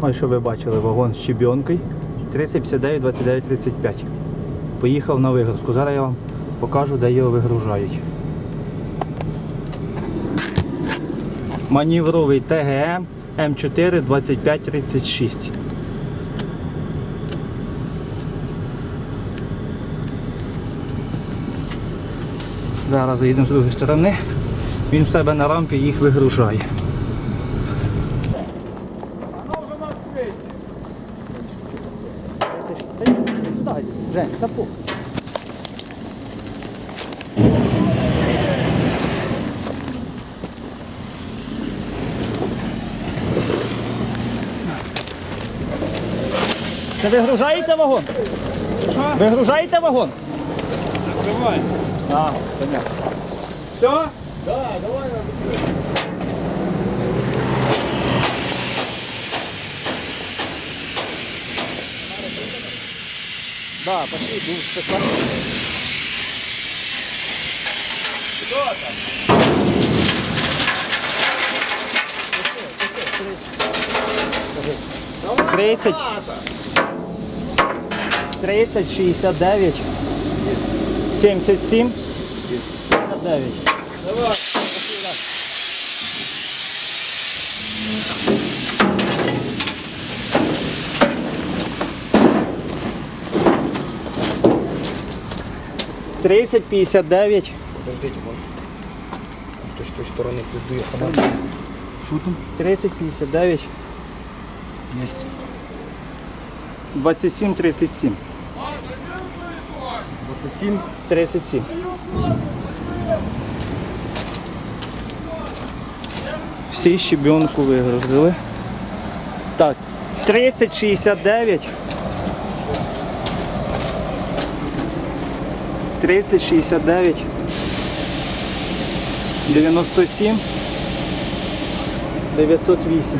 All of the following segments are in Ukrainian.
Ось що ви бачили, вагон з щебінкою 3059 29 35. Поїхав на вигрузку. Зараз я вам покажу, де його вигружають. Манівровий ТГМ М4 25 36. Зараз заїдемо з другої сторони. Він в себе на рампі їх вигружає. Жень, тапу. Це вигружається вагон? Що? Вигружаєте вагон? Давай. А, понятно. Все? Да, давай. Да, пошли, був спекла. Що там? Тридцять. 30, 69, 77, 59. Давай. Тридцять, 59. Подождите, вон. То есть с той стороны пиздует. Що там? 30, 59, Есть. 27, 37. 27. 37. Всі щебенку вигрузили. Так, 30, 69. 30, 69. 97. 908.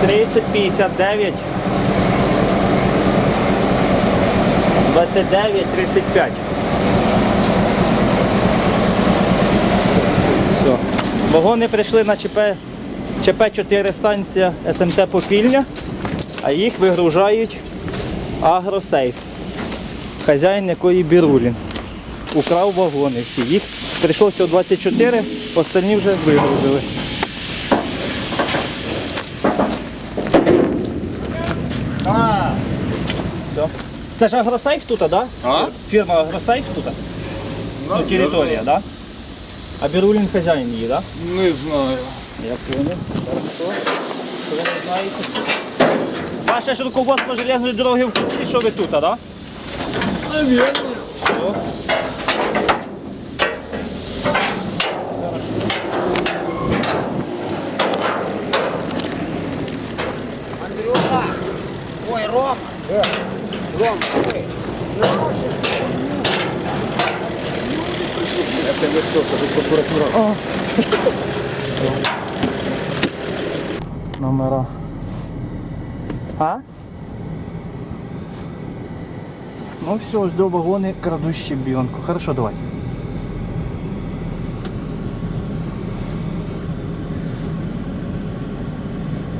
Тридцять, п'ятдесят дев'ять. Двадцять дев'ять, тридцять п'ять. Вагони прийшли на ЧП, ЧП-4 станція СМТ Попільня, а їх вигружають Агросейф. Хазяїн якої Бірулін. Украв вагони всі. Їх прийшло всього 24, останні вже вигрузили. Все. Це ж агросейф тут, так? Да? А? Фірма агросейф тут? Ну, територія, так? Да? А Бірулін хазяїн її, так? Не знаю. Да? Я понял. Хорошо. Що ви не знаєте? Ваше ж руководство железної дороги в курсі, що ви тут, так? Да? Наверное. Все. Андрюха. Ой, Ром. Ром, ой. Це не хто, це прокуратура. Номера. А? Ну все, ось до вагони крадуть щебенку. Хорошо, давай.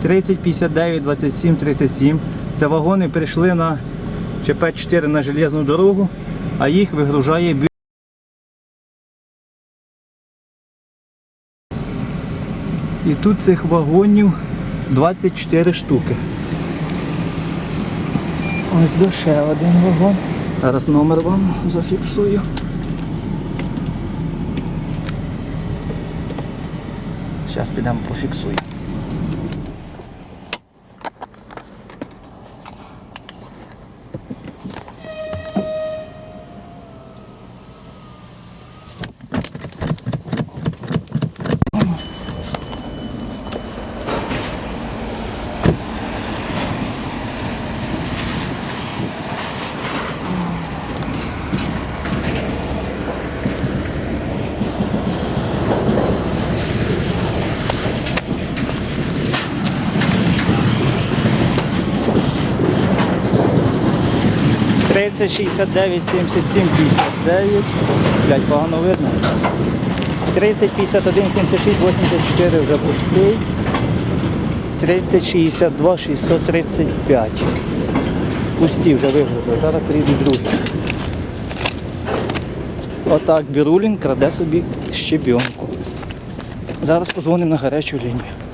Тридцять, п'ятдесят дев'ять, двадцять сім, тридцять сім. Це вагони прийшли на ЧП-4 на железну дорогу, а їх вигружає бю... І тут цих вагонів 24 штуки. Ось до ще один вагон. Зараз номер вам зафіксую. Зараз підемо пофіксую. 30, 69, 77, 59. Блять, погано видно. 30, 51, 76, 84 вже пустий. 30, 62, 635. Пусті вже вигрузили. Зараз рідний другий. Отак Бірулін краде собі щебінку. Зараз позвонимо на гарячу лінію.